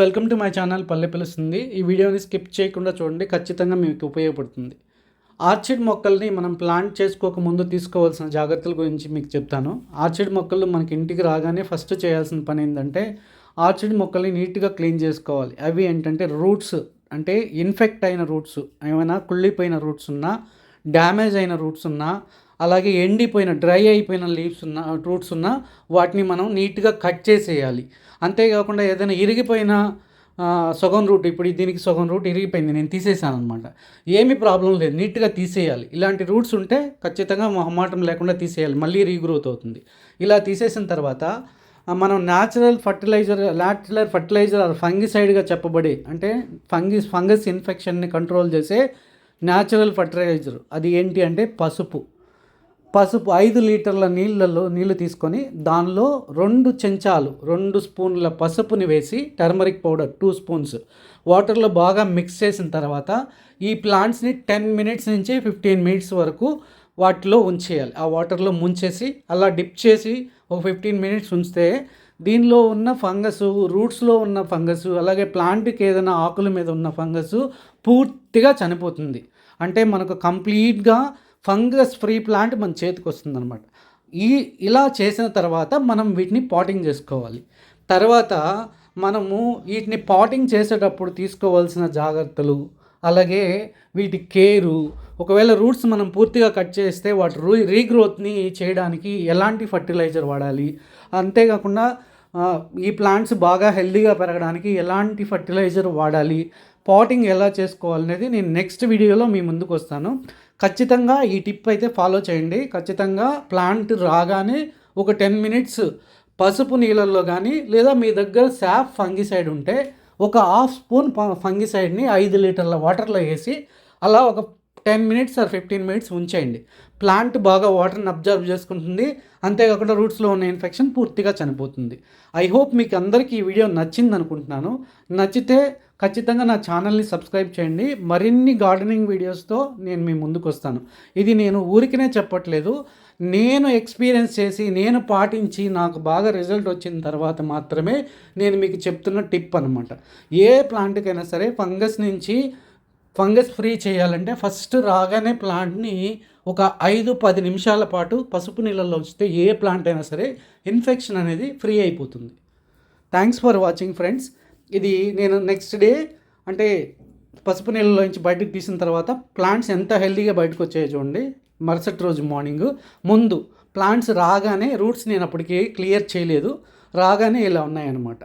Welcome to my channel పల్లె పిలుస్తుంది. ఈ వీడియోని స్కిప్ చేయకుండా చూడండి ఖచ్చితంగా మీకు ఉపయోగపడుతుంది. ఆర్చిడ్ మొక్కల్ని మనం ప్లాంట్ చేసుకోక ముందు తీసుకోవాల్సిన జాగ్రత్తల గురించి మీకు చెప్తాను. ఆర్చిడ్ మొక్కలు మనకి ఇంటికి రాగానే ఫస్ట్ చేయాల్సిన పని ఏంటంటే ఆర్చిడ్ మొక్కల్ని నీట్గా క్లీన్ చేసుకోవాలి. అవి ఏంటంటే రూట్స్ అంటే ఇన్ఫెక్ట్ అయిన రూట్స్ ఏమైనా కుళ్ళిపోయిన రూట్స్ ఉన్నా డ్యామేజ్ అయిన రూట్స్ ఉన్నా అలాగే ఎండిపోయిన డ్రై అయిపోయిన లీవ్స్ ఉన్న రూట్స్ ఉన్న వాటిని మనం నీట్గా కట్ చేసేయాలి. అంతేకాకుండా ఏదైనా ఇరిగిపోయిన సగం రూట్ ఇప్పుడు దీనికి సగం రూట్ ఇరిగిపోయింది నేను తీసేసాను అనమాట ఏమీ ప్రాబ్లం లేదు నీట్గా తీసేయాలి. ఇలాంటి రూట్స్ ఉంటే ఖచ్చితంగా మొహమాటం లేకుండా తీసేయాలి మళ్ళీ రీగ్రోత్ అవుతుంది. ఇలా తీసేసిన తర్వాత మనం natural fertiliser natural fertiliser or ఫంగిసైడ్గా చెప్పబడి అంటే ఫంగిస్ ఫంగస్ ఇన్ఫెక్షన్ని కంట్రోల్ చేసే న్యాచురల్ ఫర్టిలైజర్ అది ఏంటి అంటే పసుపు. పసుపు ఐదు లీటర్ల నీళ్ళలో నీళ్ళు తీసుకొని దానిలో రెండు చెంచాలు రెండు స్పూన్ల పసుపుని వేసి టర్మరిక్ పౌడర్ టూ స్పూన్స్. వాటర్లో బాగా మిక్స్ చేసిన తర్వాత ఈ ప్లాంట్స్ని టెన్ మినిట్స్ నుంచి ఫిఫ్టీన్ మినిట్స్ వరకు వాటిలో ఉంచేయాలి. ఆ వాటర్లో ముంచేసి అలా డిప్ చేసి ఒక ఫిఫ్టీన్ మినిట్స్ ఉంచితే దీనిలో ఉన్న ఫంగస్ రూట్స్లో ఉన్న ఫంగస్ అలాగే ప్లాంట్కి ఏదైనా ఆకుల మీద ఉన్న ఫంగస్ పూర్తిగా చనిపోతుంది. అంటే మనకు కంప్లీట్గా ఫంగస్ ఫ్రీ ప్లాంట్ మన చేతికి వస్తుంది అనమాట ఈ ఇలా చేసిన తర్వాత మనం వీటిని పాటింగ్ చేసుకోవాలి. తర్వాత మనము వీటిని పాటింగ్ చేసేటప్పుడు తీసుకోవాల్సిన జాగ్రత్తలు అలాగే వీటి కేరు ఒకవేళ రూట్స్ మనం పూర్తిగా కట్ చేస్తే వాటి రూ రీగ్రోత్ని చేయడానికి ఎలాంటి ఫర్టిలైజర్ వాడాలి అంతేకాకుండా ఈ ప్లాంట్స్ బాగా హెల్దీగా పెరగడానికి ఎలాంటి ఫర్టిలైజర్ వాడాలి పాటింగ్ ఎలా చేసుకోవాలనేది నేను నెక్స్ట్ వీడియోలో మీ ముందుకు వస్తాను. ఖచ్చితంగా ఈ టిప్ అయితే ఫాలో చేయండి. ఖచ్చితంగా ప్లాంట్ రాగానే ఒక టెన్ మినిట్స్ పసుపు నీళ్ళల్లో కానీ లేదా మీ దగ్గర శాఫ్ ఫంగిసైడ్ ఉంటే ఒక హాఫ్ స్పూన్ ఫంగిసైడ్ని ఐదు లీటర్ల వాటర్లో వేసి అలా ఒక ten minutes or fifteen minutes ఉంచేయండి. Plant బాగా వాటర్ని అబ్జర్వ్ చేసుకుంటుంది. అంతేకాకుండా రూట్స్లో ఉన్న ఇన్ఫెక్షన్ పూర్తిగా చనిపోతుంది. ఐ హోప్ మీకు అందరికీ ఈ వీడియో నచ్చింది అనుకుంటున్నాను. నచ్చితే ఖచ్చితంగా నా ఛానల్ని సబ్స్క్రైబ్ చేయండి. మరిన్ని గార్డెనింగ్ వీడియోస్తో నేను మీ ముందుకు వస్తాను. ఇది నేను ఊరికనే చెప్పట్లేదు. నేను ఎక్స్పీరియన్స్ చేసి నేను పాటించి నాకు బాగా రిజల్ట్ వచ్చిన తర్వాత మాత్రమే నేను మీకు చెప్తున్న టిప్ అనమాట ఏ ప్లాంట్కైనా సరే ఫంగస్ నుంచి ఫంగస్ ఫ్రీ చేయాలంటే ఫస్ట్ రాగానే ప్లాంట్ని ఒక ఐదు పది నిమిషాల పాటు పసుపు నీళ్ళల్లో ఉంచితే ఏ ప్లాంట్ అయినా సరే ఇన్ఫెక్షన్ అనేది ఫ్రీ అయిపోతుంది. Thanks for watching friends. ఇది నేను నెక్స్ట్ డే అంటే పసుపు నీళ్ళలో నుంచి బయటకు తీసిన తర్వాత ప్లాంట్స్ ఎంత హెల్తీగా బయటకు వచ్చాయో చూడండి. మరుసటి రోజు మార్నింగ్. ముందు ప్లాంట్స్ రాగానే రూట్స్ నేను అప్పటికి క్లియర్ చేయలేదు. రాగానే ఇలా ఉన్నాయన్నమాట.